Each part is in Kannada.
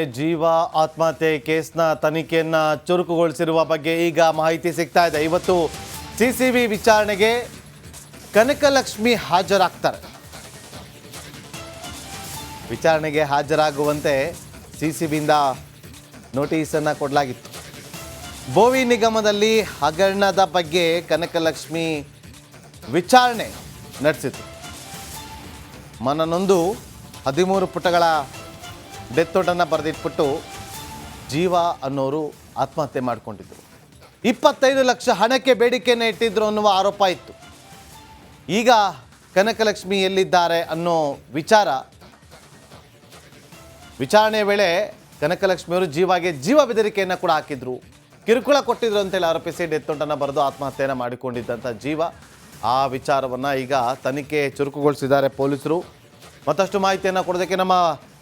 ಜೀವ ಆತ್ಮಹತ್ಯೆ ಕೇಸ್ನ ತನಿಖೆಯನ್ನ ಚುರುಕುಗೊಳಿಸಿರುವ ಬಗ್ಗೆ ಈಗ ಮಾಹಿತಿ ಸಿಗ್ತಾ ಇದೆ. ಇವತ್ತು ಸಿ ಸಿ ವಿಚಾರಣೆಗೆ ಕನಕಲಕ್ಷ್ಮಿ ಹಾಜರಾಗ್ತಾರೆ. ವಿಚಾರಣೆಗೆ ಹಾಜರಾಗುವಂತೆ ಸಿಸಿಬಿಯಿಂದ ನೋಟೀಸನ್ನ ಬಿಯಿಂದ ನೋಟಿಸನ್ನು ಕೊಡಲಾಗಿತ್ತು. ಬೋವಿ ನಿಗಮದಲ್ಲಿ ಹಗರಣದ ಬಗ್ಗೆ ಕನಕಲಕ್ಷ್ಮಿ ವಿಚಾರಣೆ ನಡೆಸಿತು. ಮನನೊಂದು ಹದಿಮೂರು ಪುಟಗಳ ಡೆತ್ ನೋಟನ್ನು ಬರೆದಿಟ್ಬಿಟ್ಟು ಜೀವ ಅನ್ನೋರು ಆತ್ಮಹತ್ಯೆ ಮಾಡಿಕೊಂಡಿದ್ದರು ಇಪ್ಪತ್ತೈದು ಲಕ್ಷ ಹಣಕ್ಕೆ ಬೇಡಿಕೆಯನ್ನು ಇಟ್ಟಿದ್ರು ಅನ್ನುವ ಆರೋಪ ಇತ್ತು. ಈಗ ಕನಕಲಕ್ಷ್ಮಿ ಎಲ್ಲಿದ್ದಾರೆ ಅನ್ನೋ ವಿಚಾರ. ವಿಚಾರಣೆ ವೇಳೆ ಕನಕಲಕ್ಷ್ಮಿಯವರು ಜೀವಾಗೆ ಜೀವ ಬೆದರಿಕೆಯನ್ನು ಕೂಡ ಹಾಕಿದ್ರು. ಕಿರುಕುಳ ಕೊಟ್ಟಿದ್ರು ಅಂತೇಳಿ ಆರೋಪಿಸಿ ಡೆತ್ ನೋಟನ್ನು ಬರೆದು ಆತ್ಮಹತ್ಯೆಯನ್ನು ಮಾಡಿಕೊಂಡಿದ್ದಂಥ ಜೀವ. ಆ ವಿಚಾರವನ್ನು ಈಗ ತನಿಖೆ ಚುರುಕುಗೊಳಿಸಿದ್ದಾರೆ ಪೊಲೀಸರು. ಮತ್ತಷ್ಟು ಮಾಹಿತಿಯನ್ನು ಕೊಡೋದಕ್ಕೆ ನಮ್ಮ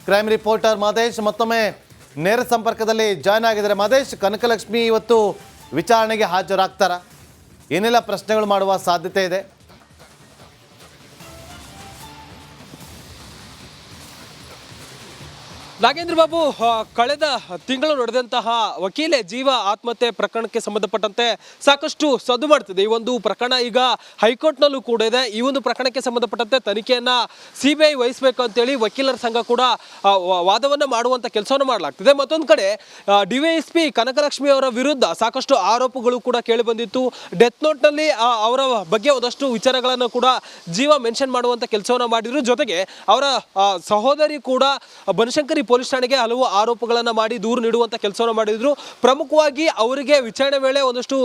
ಕ್ರೈಮ್ ರಿಪೋರ್ಟರ್ ಮಾದೇಶ್ ಮತ್ತೊಮ್ಮೆ ನೇರ ಸಂಪರ್ಕದಲ್ಲಿ ಜಾಯ್ನ್ ಆಗಿದ್ದಾರೆ ಮಾದೇಶ್ ಕನಕಲಕ್ಷ್ಮಿ ಇವತ್ತು ವಿಚಾರಣೆಗೆ ಹಾಜರಾಗ್ತಾರ? ಏನೆಲ್ಲ ಪ್ರಶ್ನೆಗಳು ಮಾಡುವ ಸಾಧ್ಯತೆ ಇದೆ? ನಾಗೇಂದ್ರ ಬಾಬು ಕಳೆದ ತಿಂಗಳು ನಡೆದಂತಹ ವಕೀಲೆ ಜೀವ ಆತ್ಮಹತ್ಯೆ ಪ್ರಕರಣಕ್ಕೆ ಸಂಬಂಧಪಟ್ಟಂತೆ ಸಾಕಷ್ಟು ಸದ್ದು ಮಾಡ್ತಿದೆ. ಈ ಒಂದು ಪ್ರಕರಣ ಈಗ ಹೈಕೋರ್ಟ್ನಲ್ಲೂ ಕೂಡ ಇದೆ. ಈ ಒಂದು ಪ್ರಕರಣಕ್ಕೆ ಸಂಬಂಧಪಟ್ಟಂತೆ ತನಿಖೆಯನ್ನ ಸಿ ಬಿ ಐ ವಹಿಸಬೇಕು ಅಂತೇಳಿ ವಕೀಲರ ಸಂಘ ಕೂಡ ವಾದವನ್ನು ಮಾಡುವಂಥ ಕೆಲಸವನ್ನು ಮಾಡಲಾಗ್ತಿದೆ. ಮತ್ತೊಂದು ಕಡೆ ಡಿವೈಎಸ್ಪಿ ಕನಕಲಕ್ಷ್ಮಿ ಅವರ ವಿರುದ್ಧ ಸಾಕಷ್ಟು ಆರೋಪಗಳು ಕೂಡ ಕೇಳಿ ಬಂದಿತ್ತು. ಡೆತ್ ನೋಟ್ನಲ್ಲಿ ಅವರ ಬಗ್ಗೆ ಒಂದಷ್ಟು ವಿಚಾರಗಳನ್ನು ಕೂಡ ಜೀವ ಮೆನ್ಷನ್ ಮಾಡುವಂತ ಕೆಲಸವನ್ನು ಮಾಡಿದ್ರು. ಜೊತೆಗೆ ಅವರ ಸಹೋದರಿ ಕೂಡ ಬನಶಂಕರಿ ಪೊಲೀಸ್ ಠಾಣೆಗೆ ಹಲವು ಆರೋಪಗಳನ್ನು ಮಾಡಿ ದೂರು ನೀಡುವಂತ ಕೆಲಸವನ್ನು ಮಾಡಿದ್ರು. ಪ್ರಮುಖವಾಗಿ ಅವರಿಗೆ ವಿಚಾರಣೆ ವೇಳೆ ಒಂದಷ್ಟು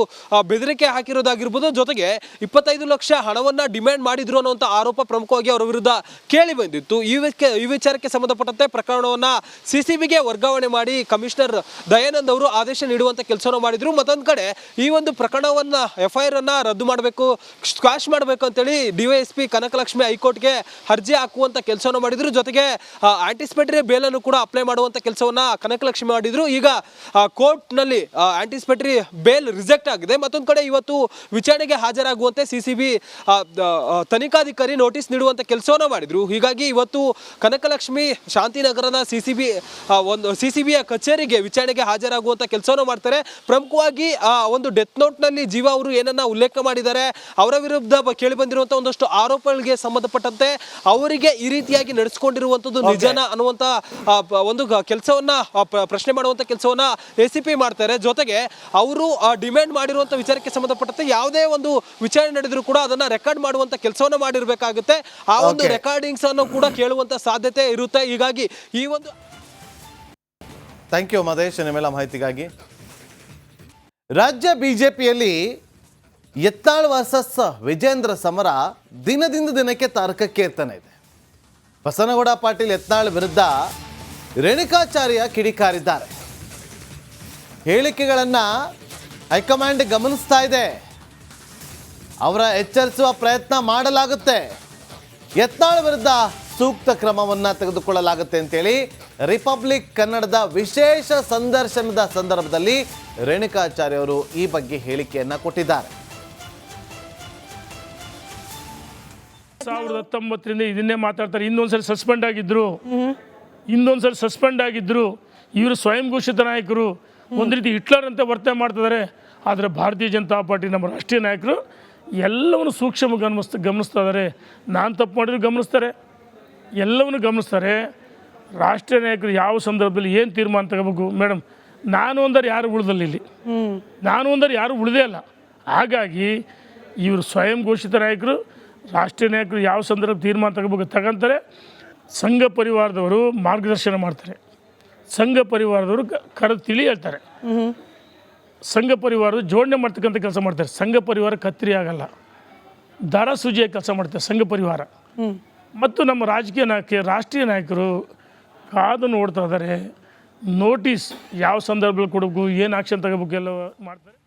ಬೆದರಿಕೆ ಹಾಕಿರೋದಾಗಿರ್ಬೋದು. ಜೊತೆಗೆ ಇಪ್ಪತ್ತೈದು ಲಕ್ಷ ಹಣವನ್ನ ಡಿಮ್ಯಾಂಡ್ ಮಾಡಿದ್ರು ಅನ್ನುವಂಥ ಆರೋಪ ಪ್ರಮುಖವಾಗಿ ಅವರ ವಿರುದ್ಧ ಕೇಳಿ ಬಂದಿತ್ತು. ಈ ವಿಚಾರಕ್ಕೆ ಸಂಬಂಧಪಟ್ಟಂತೆ ಪ್ರಕರಣವನ್ನ ಸಿ ಸಿ ಬಿಗೆ ವರ್ಗಾವಣೆ ಮಾಡಿ ಕಮಿಷನರ್ ದಯಾನಂದ್ ಅವರು ಆದೇಶ ನೀಡುವಂಥ ಕೆಲಸವನ್ನು ಮಾಡಿದ್ರು. ಮತ್ತೊಂದು ಕಡೆ ಈ ಒಂದು ಪ್ರಕರಣವನ್ನ ಎಫ್ ಅನ್ನು ರದ್ದು ಮಾಡಬೇಕು, ಸ್ಕ್ವಾಶ್ ಮಾಡಬೇಕು ಅಂತೇಳಿ ಡಿವೈಎಸ್ಪಿ ಕನಕಲಕ್ಷ್ಮಿ ಹೈಕೋರ್ಟ್ಗೆ ಅರ್ಜಿ ಹಾಕುವಂತ ಕೆಲಸವನ್ನು ಮಾಡಿದ್ರು. ಜೊತೆಗೆ ಆಂಟಿಸಿಪೇಟರಿ ಬೇಲನ್ನು ಕೂಡ ಅಪ್ಲೈ ಮಾಡುವಂತ ಕೆಲಸವನ್ನ ಕನಕಲಕ್ಷ್ಮಿ ಮಾಡಿದ್ರು. ಈಗ ಕೋರ್ಟ್ನಲ್ಲಿ ಆಂಟಿಸಿಪೇಟರಿ ಬೇಲ್ ರಿಜೆಕ್ಟ್ ಆಗಿದೆ. ಮತ್ತೊಂದು ಕಡೆ ಇವತ್ತು ವಿಚಾರಣೆಗೆ ಹಾಜರಾಗುವಂತೆ ಸಿ ಸಿ ಬಿ ತನಿಖಾಧಿಕಾರಿ ನೋಟಿಸ್ ನೀಡುವಂತ ಕೆಲಸವನ್ನ ಮಾಡಿದ್ರು. ಹೀಗಾಗಿ ಇವತ್ತು ಕನಕಲಕ್ಷ್ಮಿ ಶಾಂತಿನಗರದ ಸಿ ಸಿ ಬಿ ಒಂದು ಸಿ ಸಿ ಬಿಯ ಕಚೇರಿಗೆ ವಿಚಾರಣೆಗೆ ಹಾಜರಾಗುವಂತ ಕೆಲಸವನ್ನು ಮಾಡ್ತಾರೆ. ಪ್ರಮುಖವಾಗಿ ಒಂದು ಡೆತ್ ನೋಟ್ನಲ್ಲಿ ಜೀವ ಅವರು ಏನನ್ನ ಉಲ್ಲೇಖ ಮಾಡಿದ್ದಾರೆ ಅವರ ವಿರುದ್ಧ ಬ- ಕೇಳಿ ಬಂದಿರುವಂತ ಒಂದಷ್ಟು ಆರೋಪಗಳಿಗೆ ಸಂಬಂಧಪಟ್ಟಂತೆ ಅವರಿಗೆ ಈ ರೀತಿಯಾಗಿ ನಡೆಸಿಕೊಂಡಿರುವಂತದ್ದು ನಿಜನ ಅನ್ನುವಂತ ಒಂದು ಕೆಲಸವನ್ನ ಪ್ರಶ್ನೆ ಮಾಡುವಂತ ಕೆಲಸವನ್ನ ಎ ಸಿ ಪಿ ಮಾಡ್ತಾರೆ. ಜೊತೆಗೆ ಅವರು ಡಿಮ್ಯಾಂಡ್ ಮಾಡಿರುವಂಥ ವಿಚಾರಕ್ಕೆ ಸಂಬಂಧಪಟ್ಟಂತೆ ಯಾವುದೇ ಒಂದು ವಿಚಾರಣೆ ನಡೆದರೂ ಕೂಡ ಅದನ್ನ ರೆಕಾರ್ಡ್ ಮಾಡುವಂತ ಕೆಲಸವನ್ನ ಮಾಡಿರಬೇಕಾಗುತ್ತೆ. ಆ ಒಂದು. ರೆಕಾರ್ಡಿಂಗ್ಸ್ ಅನ್ನು ಕೂಡ ಕೇಳುವಂತ ಸಾಧ್ಯತೆ ಇರುತ್ತೆ. ಹೀಗಾಗಿ ಈ ಒಂದು ಥ್ಯಾಂಕ್ ಯು ಮಹೇಶ್. ನಿಮ್ಮೆಲ್ಲ ಮಾಹಿತಿಗಾಗಿ. ರಾಜ್ಯ ಬಿಜೆಪಿಯಲ್ಲಿ ಎತ್ತಾಳ್ ವರ್ಸಸ್ ವಿಜೇಂದ್ರ ಸಮರ ದಿನದಿಂದ ದಿನಕ್ಕೆ ತಾರಕಕ್ಕೇರ್ತಾನೆ ಇದೆ. ಬಸನಗೌಡ ಪಾಟೀಲ್ ಯತ್ನಾಳ್ ವಿರುದ್ಧ ರೇಣುಕಾಚಾರ್ಯ ಕಿಡಿಕಾರಿದ್ದಾರೆ. ಹೇಳಿಕೆಗಳನ್ನು ಹೈಕಮಾಂಡ್ ಗಮನಿಸ್ತಾ ಇದೆ. ಅವರ ಎಚ್ಚರಿಸುವ ಪ್ರಯತ್ನ ಮಾಡಲಾಗುತ್ತೆ. ಯತ್ನಾಳ್ ವಿರುದ್ಧ ಸೂಕ್ತ ಕ್ರಮವನ್ನು ತೆಗೆದುಕೊಳ್ಳಲಾಗುತ್ತೆ ಅಂತೇಳಿ ರಿಪಬ್ಲಿಕ್ ಕನ್ನಡದ ವಿಶೇಷ ಸಂದರ್ಶನದ ಸಂದರ್ಭದಲ್ಲಿ ರೇಣುಕಾಚಾರ್ಯ ಅವರು ಈ ಬಗ್ಗೆ ಹೇಳಿಕೆಯನ್ನು ಕೊಟ್ಟಿದ್ದಾರೆ. ಸಾವಿರದ ಹತ್ತೊಂಬತ್ತರಿಂದ ಇದನ್ನೇ ಮಾತಾಡ್ತಾರೆ. ಇನ್ನೊಂದ್ಸರಿ ಸಸ್ಪೆಂಡ್ ಆಗಿದ್ರು. ಇನ್ನೊಂದ್ಸರಿ ಸಸ್ಪೆಂಡ್ ಆಗಿದ್ದರು ಇವರು ಸ್ವಯಂ ಘೋಷಿತ ನಾಯಕರು ಒಂದು ರೀತಿ ಹಿಟ್ಲರ್ ಅಂತ ವರ್ತನೆ ಮಾಡ್ತಿದ್ದಾರೆ. ಆದರೆ ಭಾರತೀಯ ಜನತಾ ಪಾರ್ಟಿ ನಮ್ಮ ರಾಷ್ಟ್ರೀಯ ನಾಯಕರು ಎಲ್ಲವನ್ನು ಸೂಕ್ಷ್ಮ ಗಮನಿಸ್ತಾ ಗಮನಿಸ್ತಾ ಇದ್ದಾರೆ. ನಾನು ತಪ್ಪು ಮಾಡಿದ್ರು ಗಮನಿಸ್ತಾರೆ. ಎಲ್ಲವನ್ನು ಗಮನಿಸ್ತಾರೆ. ರಾಷ್ಟ್ರೀಯ ನಾಯಕರು ಯಾವ ಸಂದರ್ಭದಲ್ಲಿ ಏನು ತೀರ್ಮಾನ ತಗೋಬೇಕು? ಮೇಡಮ್ ನಾನು ಅಂದರೆ ಯಾರು ಉಳಿದಲ್ಲ ಇಲ್ಲಿ? ನಾನು ಅಂದರೆ ಯಾರು ಉಳಿದೇ ಅಲ್ಲ. ಹಾಗಾಗಿ ಇವರು ಸ್ವಯಂ ಘೋಷಿತ ನಾಯಕರು ರಾಷ್ಟ್ರೀಯ ನಾಯಕರು ಯಾವ ಸಂದರ್ಭ ತೀರ್ಮಾನ ತಗೋಬೇಕು ತಗೊಂತಾರೆ. ಸಂಘ ಪರಿವಾರದವರು ಮಾರ್ಗದರ್ಶನ ಮಾಡ್ತಾರೆ. ಸಂಘ ಪರಿವಾರದವರು ಕರೆ ಕರೆದು ತಿಳಿ ಹೇಳ್ತಾರೆ. ಸಂಘ ಪರಿವಾರದ ಜೋಡಣೆ ಮಾಡ್ತಕ್ಕಂಥ ಕೆಲಸ ಮಾಡ್ತಾರೆ. ಸಂಘ ಪರಿವಾರ ಕತ್ತರಿ ಆಗಲ್ಲ. ದರ ಸೂಜಿಯ ಕೆಲಸ ಮಾಡ್ತಾರೆ ಸಂಘ ಪರಿವಾರ. ಮತ್ತು ನಮ್ಮ ರಾಜಕೀಯ ನಾಯಕ, ರಾಷ್ಟ್ರೀಯ ನಾಯಕರು ಕಾದು ನೋಡ್ತಾ ಇದ್ದಾರೆ. ನೋಟಿಸ್ ಯಾವ ಸಂದರ್ಭದಲ್ಲಿ ಕೊಡಬೇಕು, ಏನು ಆಕ್ಷನ್ ತಗೋಬೇಕು ಎಲ್ಲ ಮಾಡ್ತಾರೆ.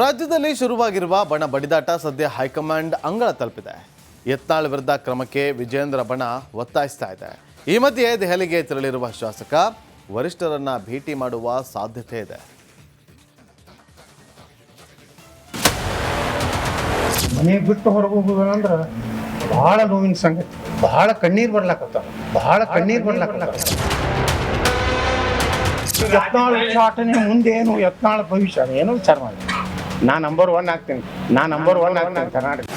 ರಾಜ್ಯದಲ್ಲಿ ಶುರುವಾಗಿರುವ ಬಣ ಬಡಿದಾಟ ಸದ್ಯ ಹೈಕಮಾಂಡ್ ಅಂಗಳ ತಲುಪಿದೆ. ಯತ್ನಾಳ್ ವಿರುದ್ಧ ಕ್ರಮಕ್ಕೆ ವಿಜೇಂದ್ರ ಬಣ ಒತ್ತಾಯಿಸ್ತಾ ಇದೆ. ಈ ಮಧ್ಯೆ ದೆಹಲಿಗೆ ತೆರಳಿರುವ ಶಾಸಕ ವರಿಷ್ಠರನ್ನ ಭೇಟಿ ಮಾಡುವ ಸಾಧ್ಯತೆ ಇದೆ. ಮನೆ ಬಿಟ್ಟು ಹೊರಗೆ ಹೋಗೋದಂದ್ರೆ ಬಹಳ ನೋವಿನ ಸಂಗತಿ. ಬಹಳ ಕಣ್ಣೀರ್ ಬರ್ಲಾಕತ್ತಾವ. ಬಹಳ ಕಣ್ಣೀರ್ ಬರ್ಲಾಕತ್ತಾವ. ಯತ್ನಾಳ್ ಉಚ್ಚಾಟನೆ ಮುಂದೆ ಏನು ಯತ್ನಾಳ್ ಭವಿಷ್ಯ ಏನು ವಿಚಾರ ಮಾಡಿ ನಾ ನಂಬರ್ ಒನ್ ಆಗ್ತೇನೆ. ನಾ ನಂಬರ್ ಒನ್ ಆಗ್ತೇನೆ ಕರ್ನಾಟಕ.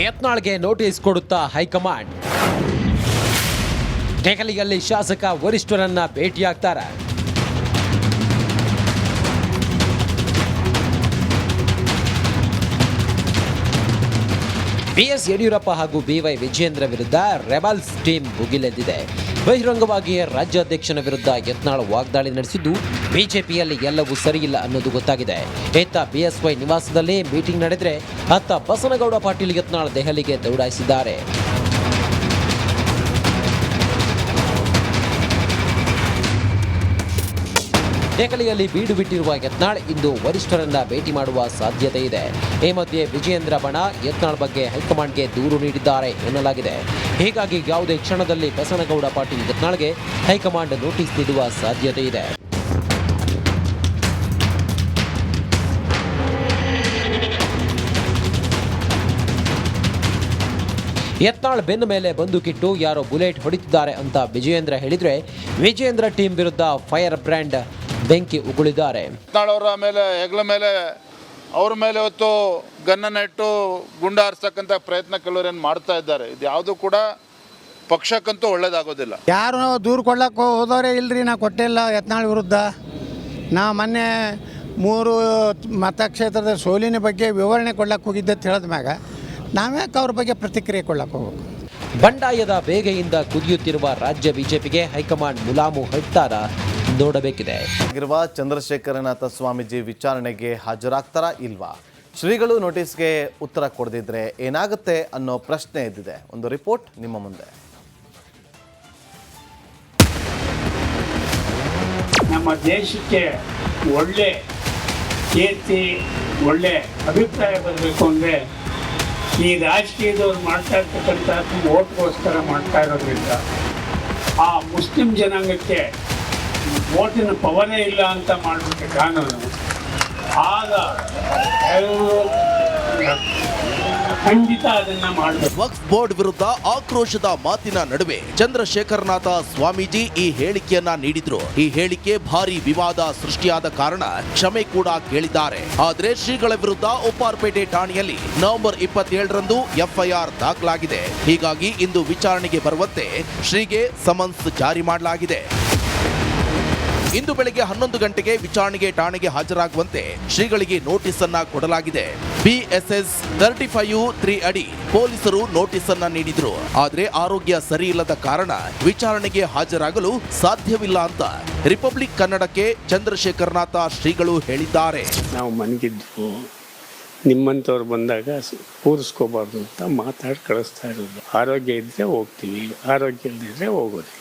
ಯತ್ನಾಳ್ಗೆ ನೋಟಿಸ್ ಕೊಡುತ್ತಾ ಹೈಕಮಾಂಡ್. ದೆಹಲಿಯಲ್ಲಿ ಶಾಸಕ ವರಿಷ್ಠರನ್ನ ಭೇಟಿಯಾಗ್ತಾರ. ಬಿಎಸ್ ಯಡಿಯೂರಪ್ಪ ಹಾಗೂ ಬಿವೈ ವಿಜಯೇಂದ್ರ ವಿರುದ್ಧ ರೆಬಲ್ಸ್ ಟೀಮ್ ಭುಗಿಲೆದ್ದಿದೆ. ಬಹಿರಂಗವಾಗಿ ರಾಜ್ಯಾಧ್ಯಕ್ಷನ ವಿರುದ್ಧ ಯತ್ನಾಳ್ ವಾಗ್ದಾಳಿ ನಡೆಸಿದ್ದು, ಬಿಜೆಪಿಯಲ್ಲಿ ಎಲ್ಲವೂ ಸರಿಯಿಲ್ಲ ಅನ್ನೋದು ಗೊತ್ತಾಗಿದೆ. ಇತ್ತ ಬಿಎಸ್ವೈ ನಿವಾಸದಲ್ಲಿ ಮೀಟಿಂಗ್ ನಡೆದರೆ ಅತ್ತ ಬಸನಗೌಡ ಪಾಟೀಲ್ ಯತ್ನಾಳ್ ದೆಹಲಿಗೆ ದೌಡಾಯಿಸಿದ್ದಾರೆ. ದೆಹಲಿಯಲ್ಲಿ ಬೀಡು ಬಿಟ್ಟಿರುವ ಯತ್ನಾಳ್ ಇಂದು ವರಿಷ್ಠರನ್ನ ಭೇಟಿ ಮಾಡುವ ಸಾಧ್ಯತೆ ಇದೆ. ಈ ಮಧ್ಯೆ ವಿಜಯೇಂದ್ರ ಬಣ ಯತ್ನಾಳ್ ಬಗ್ಗೆ ಹೈಕಮಾಂಡ್ಗೆ ದೂರು ನೀಡಿದ್ದಾರೆ ಎನ್ನಲಾಗಿದೆ. ಹೀಗಾಗಿ ಯಾವುದೇ ಕ್ಷಣದಲ್ಲಿ ಬಸನಗೌಡ ಪಾಟೀಲ್ ಯತ್ನಾಳ್ಗೆ ಹೈಕಮಾಂಡ್ ನೋಟಿಸ್ ನೀಡುವ ಸಾಧ್ಯತೆ ಇದೆ. ಯತ್ನಾಳ್ ಬೆನ್ನ ಮೇಲೆ ಬಂದೂಕಿಟ್ಟು ಯಾರೋ ಬುಲೆಟ್ ಹೊಡಿತಿದ್ದಾರೆ ಅಂತ ವಿಜಯೇಂದ್ರ ಹೇಳಿದ್ರೆ, ವಿಜಯೇಂದ್ರ ಟೀಮ್ ವಿರುದ್ಧ ಫೈರ್ ಬ್ರ್ಯಾಂಡ್ ಬೆಂಕಿ ಉಗುಳಿದ್ದಾರೆ. ಅವರ ಮೇಲೆ ಹೆಗ್ಲ ಮೇಲೆ ಅವ್ರ ಮೇಲೆ ಹೊತ್ತು ಗನ್ನನ್ನು ಇಟ್ಟು ಗುಂಡ ಹಾರಿಸ್ತಕ್ಕಂಥ ಪ್ರಯತ್ನ ಕೆಲವರೇನು ಮಾಡ್ತಾ ಇದ್ದಾರೆ. ಇದು ಯಾವುದು ಕೂಡ ಪಕ್ಷಕ್ಕಂತೂ ಒಳ್ಳೇದಾಗೋದಿಲ್ಲ. ಯಾರು ದೂರು ಕೊಡ್ಲಕ್ಕೆ ಹೋದವರೇ ಇಲ್ರಿ ನಾ ಕೊಟ್ಟಿಲ್ಲ ಯತ್ನಾಳ್ ವಿರುದ್ಧ. ನಾ ಮೊನ್ನೆ ಮೂರು ಮತಕ್ಷೇತ್ರದ ಸೋಲಿನ ಬಗ್ಗೆ ವಿವರಣೆ ಕೊಡ್ಲಕ್ಕೆ ಹೋಗಿದ್ದೆ ಅಂತ ಹೇಳಿದ ಮ್ಯಾಗ. ನಾವ್ಯಾಕೆ ಅವ್ರ ಬಗ್ಗೆ ಪ್ರತಿಕ್ರಿಯೆ ಕೊಡ್ಲಕ್ಕೆ ಹೋಗ್ಬೇಕು? ಬಂಡಾಯದ ಬೇಗೆಯಿಂದ ಕುದಿಯುತ್ತಿರುವ ರಾಜ್ಯ ಬಿಜೆಪಿಗೆ ಹೈಕಮಾಂಡ್ ಮುಲಾಮು ಹೇಳ್ತಾರ ನೋಡಬೇಕಿದೆ ಆಗಿರುವ ಚಂದ್ರಶೇಖರನಾಥ ಸ್ವಾಮೀಜಿ ವಿಚಾರಣೆಗೆ ಹಾಜರಾಗ್ತಾರಾ ಇಲ್ವಾ? ಶ್ರೀಗಳು ನೋಟಿಸ್ಗೆ ಉತ್ತರ ಕೊಡದಿದ್ರೆ ಏನಾಗುತ್ತೆ ಅನ್ನೋ ಪ್ರಶ್ನೆ ಎದ್ದಿದೆ. ಒಂದು ರಿಪೋರ್ಟ್ ನಿಮ್ಮ ಮುಂದೆ. ನಮ್ಮ ದೇಶಕ್ಕೆ ಒಳ್ಳೆ ಕೀರ್ತಿ ಒಳ್ಳೆ ಅಭಿಪ್ರಾಯ ಬರಬೇಕು ಅಂದರೆ ಈ ರಾಜಕೀಯದವ್ರು ಮಾಡ್ತಾ ಇರ್ತಕ್ಕಂಥ ಓಟ್ಗೋಸ್ಕರ ಮಾಡ್ತಾ ಇರೋದ್ರಿಂದ ಆ ಮುಸ್ಲಿಂ ಜನಾಂಗಕ್ಕೆ ಓಟಿನ ಪವನೇ ಇಲ್ಲ ಅಂತ ಮಾಡಿಬಿಟ್ಟ ಕಾನೂನು ಆಗ ಖಂಡಿತ ಅದನ್ನು ಮಾಡಬೇಕು. ವಕ್ಫ್ ಬೋರ್ಡ್ ವಿರುದ್ಧ ಆಕ್ರೋಶದ ಮಾತಿನ ನಡುವೆ ಚಂದ್ರಶೇಖರನಾಥ ಸ್ವಾಮೀಜಿ ಈ ಹೇಳಿಕೆಯನ್ನ ನೀಡಿದ್ರು. ಈ ಹೇಳಿಕೆ ಭಾರಿ ವಿವಾದ ಸೃಷ್ಟಿಯಾದ ಕಾರಣ ಕ್ಷಮೆ ಕೂಡ ಕೇಳಿದ್ದಾರೆ. ಆದ್ರೆ ಶ್ರೀಗಳ ವಿರುದ್ಧ ಉಪ್ಪಾರ್ಪೇಟೆ ಠಾಣೆಯಲ್ಲಿ ನವೆಂಬರ್ ಇಪ್ಪತ್ತೇಳರಂದು ಎಫ್ಐಆರ್ ದಾಖಲಾಗಿದೆ. ಹೀಗಾಗಿ ಇಂದು ವಿಚಾರಣೆಗೆ ಬರುವಂತೆ ಶ್ರೀಗೆ ಸಮನ್ಸ್ ಜಾರಿ ಮಾಡಲಾಗಿದೆ. ಇಂದು ಬೆಳಗ್ಗೆ ಹನ್ನೊಂದು ಗಂಟೆಗೆ ವಿಚಾರಣೆಗೆ ಠಾಣೆಗೆ ಹಾಜರಾಗುವಂತೆ ಶ್ರೀಗಳಿಗೆ ನೋಟಿಸ್ ಅನ್ನ ಕೊಡಲಾಗಿದೆ ಬಿಎಸ್ಎಸ್ ತರ್ಟಿ ಫೈವ್ ತ್ರೀ ಅಡಿ ಪೊಲೀಸರು ನೋಟಿಸ್ ಅನ್ನ ನೀಡಿದ್ರು. ಆದ್ರೆ ಆರೋಗ್ಯ ಸರಿಯಿಲ್ಲದ ಕಾರಣ ವಿಚಾರಣೆಗೆ ಹಾಜರಾಗಲು ಸಾಧ್ಯವಿಲ್ಲ ಅಂತ ರಿಪಬ್ಲಿಕ್ ಕನ್ನಡಕ್ಕೆ ಚಂದ್ರಶೇಖರನಾಥ ಶ್ರೀಗಳು ಹೇಳಿದ್ದಾರೆ. ನಾವು ಮನಗಿದ್ದು ನಿಮ್ಮಂಥವ್ರು ಬಂದಾಗ ಕೂರಿಸ್ಕೋಬಾರ್ದು ಅಂತ ಮಾತಾಡಿ ಕಳಿಸ್ತಾ ಇರೋದು. ಆರೋಗ್ಯ ಇದ್ದರೆ ಹೋಗ್ತೀವಿ, ಆರೋಗ್ಯ ಇಲ್ಲದಿದ್ದರೆ ಹೋಗೋದು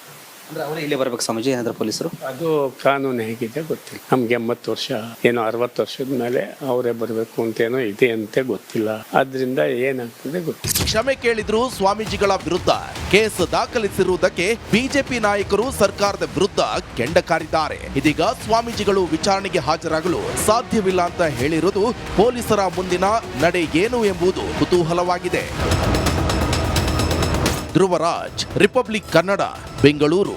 ಅಂದ್ರೆ ಅವರೇ ಇಲ್ಲಿ ಬರಬೇಕು ಸ್ವಾಮೀಜಿ ಏನಾದ್ರು ಪೊಲೀಸರು? ಅದು ಕಾನೂನು ಹೇಗಿದೆ ಗೊತ್ತಿಲ್ಲ. ನಮ್ಗೆ ಎಂಬತ್ತು ವರ್ಷ ಏನೋ ಅರವತ್ತು ವರ್ಷದ ಮೇಲೆ ಅವರೇ ಬರಬೇಕು ಅಂತೇನೋ ಇದೆ ಅಂತ ಗೊತ್ತಿಲ್ಲ. ಆದ್ರಿಂದ ಏನಾಗ್ತದೆ ಗೊತ್ತಿಲ್ಲ. ಕ್ಷಮೆ ಕೇಳಿದ್ರು ಸ್ವಾಮೀಜಿಗಳ ವಿರುದ್ಧ. ಕೇಸ್ ದಾಖಲಿಸಿರುವುದಕ್ಕೆ ಬಿಜೆಪಿ ನಾಯಕರು ಸರ್ಕಾರದ ವಿರುದ್ಧ ಕೆಂಡ ಕಾರಿದ್ದಾರೆ ಇದೀಗ ಸ್ವಾಮೀಜಿಗಳು ವಿಚಾರಣೆಗೆ ಹಾಜರಾಗಲು ಸಾಧ್ಯವಿಲ್ಲ ಅಂತ ಹೇಳಿರುವುದು ಪೊಲೀಸರ ಮುಂದಿನ ನಡೆ ಏನು ಎಂಬುದು ಕುತೂಹಲವಾಗಿದೆ. ಧ್ರುವರಾಜ್ ರಿಪಬ್ಲಿಕ್ ಕನ್ನಡ. ಬೆಂಗಳೂರು